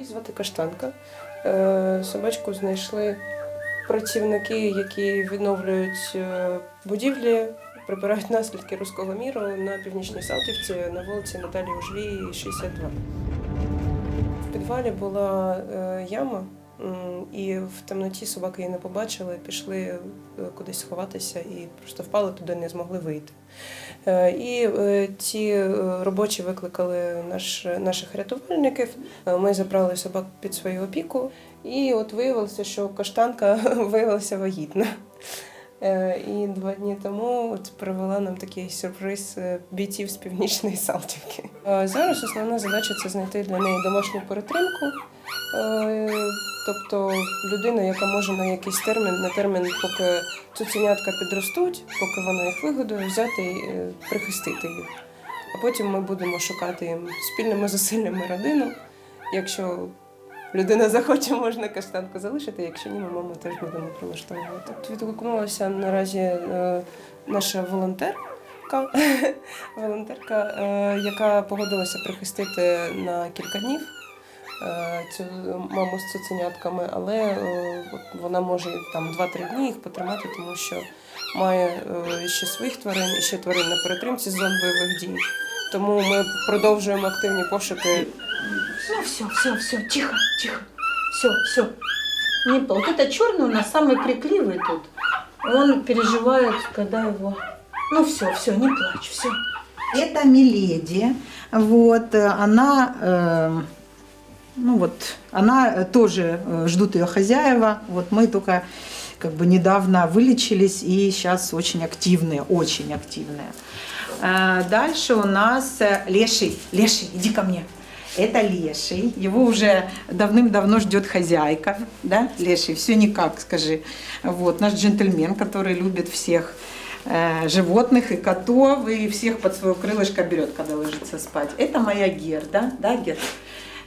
Її звати Каштанка. Е, Собачку знайшли працівники, які відновлюють е, будівлі, прибирають наслідки руського міру на північній Салтівці на вулиці Наталії Ужвій, 62. В підвалі була е, яма, і в темноті собаки її не побачили, пішли е, кудись сховатися і просто впали туди, не змогли вийти. Е, І е, ці робочі викликали наш, наших рятувальників. Ми забрали собак під свою опіку, і от виявилося, що каштанка виявилася вагітна. Е, І два дні тому от привела нам такий сюрприз е, бійців з північної Салтівки. Е, Зараз основна задача це знайти для неї домашню перетримку. Тобто людина, яка може на якийсь термін, на термін, поки цуценятка підростуть, поки вона їх вигодує, взяти і прихистити їх. А потім ми будемо шукати їм спільними зусиллями родину. Якщо людина захоче, можна каштанку залишити. Якщо ні, ми маму теж будемо прилаштовувати. Відгукнулася наразі е, наша волонтерка, волонтерка, е, яка погодилася прихистити на кілька днів е, цю маму з цуценятками, але вона може там 2-3 дні їх потримати, тому що має ще своїх тварин і ще тварин на перетримці з зон бойових дій. Тому ми продовжуємо активні пошуки Ну все, все, все, тихо, тихо. Все, все. Не, вот это черный у нас самый крикливый тут. Он переживает, когда его... Ну все, все, не плачь, все. Это Миледи. Вот, э, она, э, ну вот, она э, тоже э, ждут ее хозяева. Вот мы только как бы недавно вылечились и сейчас очень активные, очень активные. Дальше у нас Леший. Леший, иди ко мне. Это Леший. Его уже давным-давно ждет хозяйка. Да, Леший, все никак, скажи. Вот, наш джентльмен, который любит всех э, животных и котов, и всех под свое крылышко берет, когда ложится спать. Это моя Герда, да, Герда?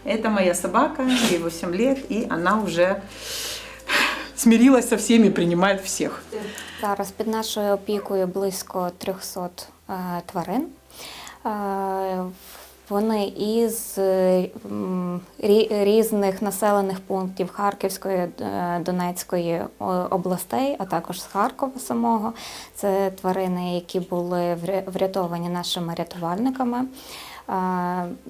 Это моя собака, ей 8 лет, и она уже смирилась со всеми, принимает всех. Зараз під нашою опікою близько 300 е, тварин. Е, Вони із е, різних населених пунктів Харківської, е, Донецької областей, а також з Харкова самого. Це тварини, які були врятовані нашими рятувальниками.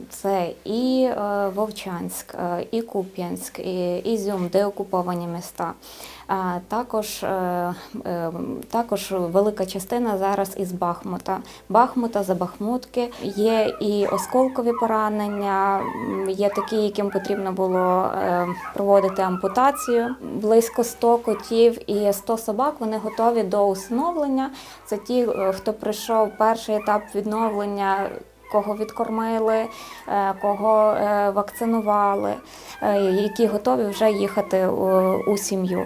Це і е, Вовчанськ, і Куп'янськ, і Ізюм, де окуповані міста. Також, також велика частина зараз із Бахмута. Бахмута, Забахмутки. Є і осколкові поранення, є такі, яким потрібно було е, проводити ампутацію. Близько 100 котів і 100 собак вони готові до усиновлення. Це ті, е, хто пройшов перший етап відновлення. Кого відкормили, е, кого вакцинували, які готові вже їхати у сім'ю.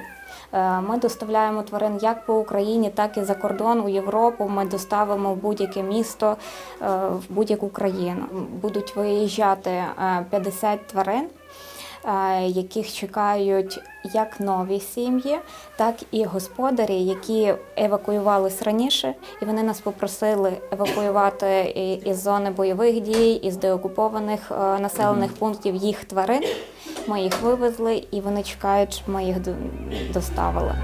Е, Ми доставляємо тварин як по Україні, так і за кордон у Європу. Ми доставимо в будь-яке місто, е, в будь-яку країну. Будуть виїжджати е, 50 тварин. е, Яких чекають як нові сім'ї, так і господарі, які евакуювались раніше, і вони нас попросили евакуювати із зони бойових дій, із деокупованих населених пунктів їх тварин. Ми їх вивезли, і вони чекають, щоб ми їх до- доставили.